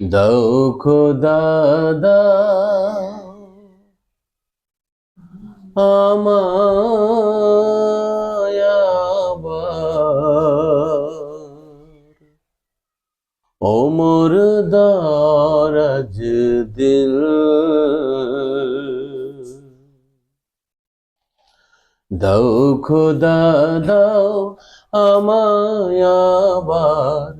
দাও খোদা ওমর দারাজ দিল। দাও খোদা দাও আমায় আবার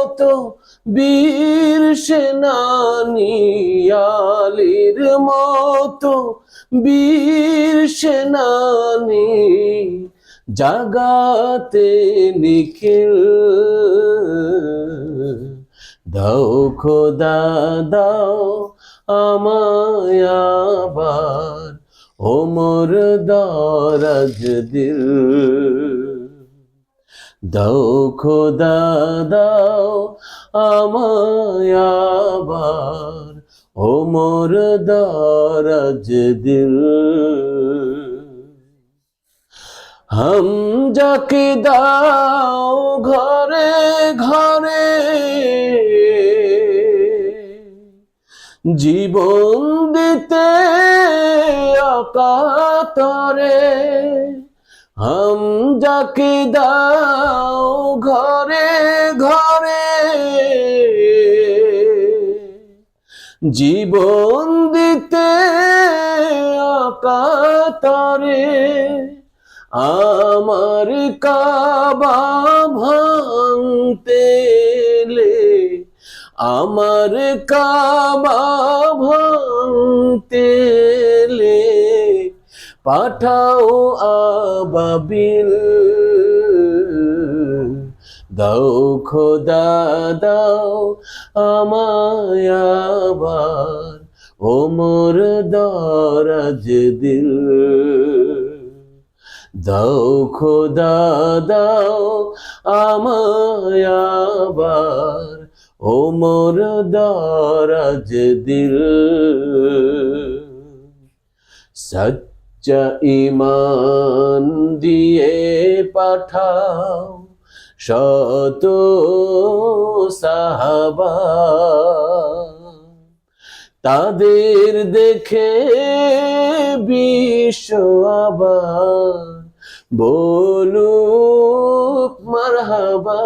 মতো বীর সেনানি আলির মতো বীর সেনানি জাগাতে নিখিল। দাও খোদা, দাও আমায় আবার, ওমর দারাজ দিল। দাও খোদা, দাও আমায় আবার ওমর দারাজ দিল। হাম যাকে দাও ঘরে ঘরে, জীবন দিতে অকাতরে হাম যাকে দাও ঘরে ঘরে। জীবন দিতে অকাতরে আমার কাবা ভাঙতে আমার কাবা ভাঙতে পাঠাও আবাবিল। দাও খোদা, দাও আমায় আবার ওমর দারাজ দিল। দাও খোদা, দাও আমায় আবার ওমর দারাজ দিল। ইমান দিয়ে পাঠাও শত সাহাবা। তাদের দেখে বিশ্ব আবার বলুক মারহাবা।